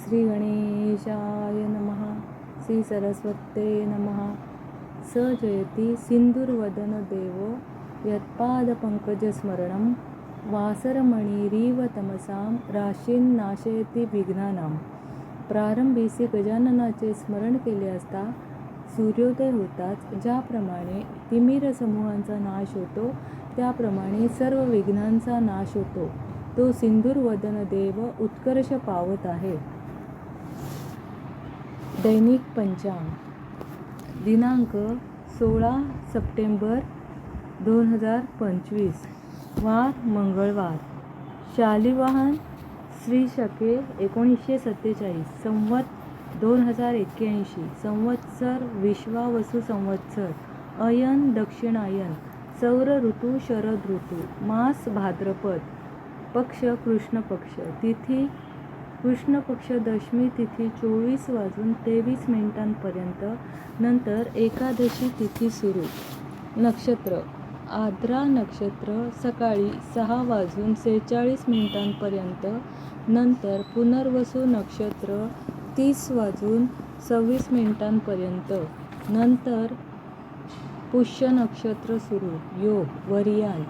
श्री गणेशाय नमः श्री सरस्वते नमः। स जयति सिन्दुर्वदन देव यत्पादपङ्कजस्मरणं वासरमणिरीव तमसां राशीं नाशयति विघ्नानां। प्रारंभीसी गजाननाचे स्मरण केले असता सूर्योदय होताच ज्याप्रमाणे तिमिर समूहांचा नाश होतो त्याप्रमाणे सर्व विघ्नांचा नाश होतो. तो सिंदूरवदन देव उत्कर्ष पावत आहे. दैनिक पंचांग. दिनांक सोळा सप्टेंबर दोन हजार पंचवीस. वार मंगळवार. शालिवाहन श्री शके एकोणीसशे सत्तेचाळीस. संवत दोन हजार एक्क्याऐंशी. संवत्सर विश्वावसू संवत्सर. अयन दक्षिणायन. सौर ऋतू शरद ऋतू. मास भाद्रपद. पक्ष कृष्ण पक्ष. तिथी कृष्ण पक्ष दशमी तिथी चोवीस वाजून तेवीस मिनिटांपर्यंत नंतर एकादशी तिथी सुरू. नक्षत्र. आद्रा नक्षत्र सकाळी सहा वाजून सेहेचाळीस मिनिटांपर्यंत नंतर पुनर्वसू नक्षत्र तीस वाजून सव्वीस मिनिटांपर्यंत नंतर पुष्य नक्षत्र सुरू. योग. वरियाल.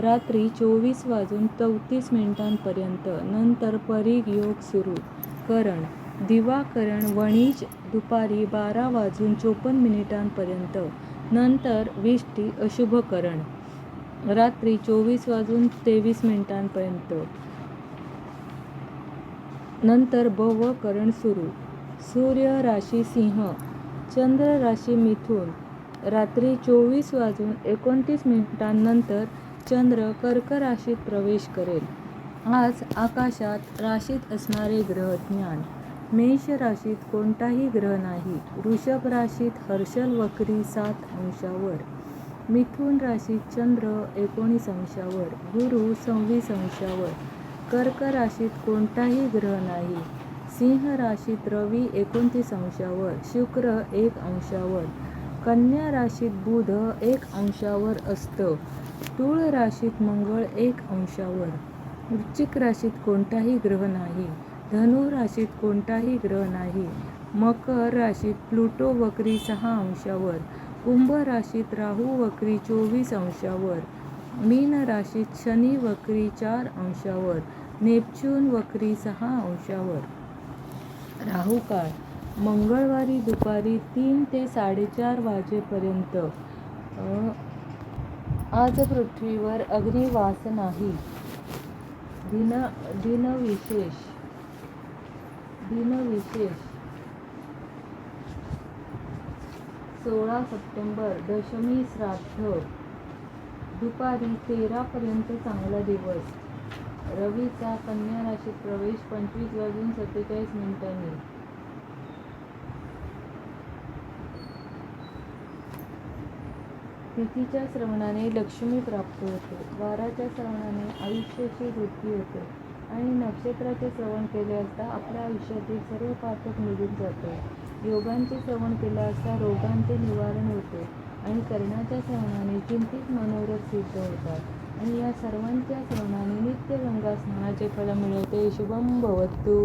रात्री चोवीस वाजून चौतीस मिनिटांपर्यंत नंतर परीग योग सुरू. करण दिवाकरण वणीज दुपारी बारा वाजून चोपन्न मिनिटांपर्यंत नंतर विष्टी अशुभकरण. रात्री चोवीस वाजून तेवीस मिनिटांपर्यंत. नंतर भव करण सुरू. सूर्य राशी सिंह चंद्र राशी मिथुन. रात्री चोवीस वाजून एकोणतीस मिनिटांनंतर चंद्र कर्क राशीत प्रवेश करेल. आज आकाशात राशीत असणारे ग्रह ज्ञान मेष राशीत कोणताही ग्रह नाही. वृषभ राशीत हर्षल वक्री सात अंशावर. मिथुन राशीत चंद्र एकोणीस अंशावर. गुरु सव्वीस अंशावर. कर्क राशीत कोणताही ग्रह नाही. सिंह राशीत रवी एकोणतीस अंशावर. शुक्र एक अंशावर. कन्या राशीत बुध एक अंशावर असतं. तुळ राशीत मंगळ एक अंशावर. वृश्चिक राशीत कोणताही ग्रह नाही. धनु राशीत कोणताही ग्रह नाही. मकर राशीत प्लुटो वक्री सहा अंशावर. कुंभ राशीत राहू वक्री चोवीस अंशावर. मीन राशीत शनी वक्री चार अंशावर. नेपच्यून वक्री सहा अंशावर. राहू काळ. मंगळवारी दुपारी तीन ते साडेचार वाजेपर्यंत आज पृथ्वीवर अग्निवास नाही. दिन दिनविशेष दिनविशेष. सोळा सप्टेंबर दशमी श्राद्ध. दुपारी तेरापर्यंत चांगला दिवस. रवीचा कन्या राशीत प्रवेश पंचवीस वाजून सत्तेचाळीस मिनिटांनी. तिथीच्या श्रवणाने लक्ष्मी प्राप्त होते. वाराच्या श्रवणाने आयुष्याची वृद्धी होते आणि नक्षत्राचे श्रवण केले असता आपल्या आयुष्यातील सर्व पातक निघून जाते. योगांचे श्रवण केले असता रोगांचे निवारण होते आणि कर्णाच्या श्रवणाने चिंतित मनोरथ सिद्ध होतात आणि या सर्वांच्या श्रवणाने नित्य गंगा स्नानाचे फळ मिळवते. शुभम भवतु.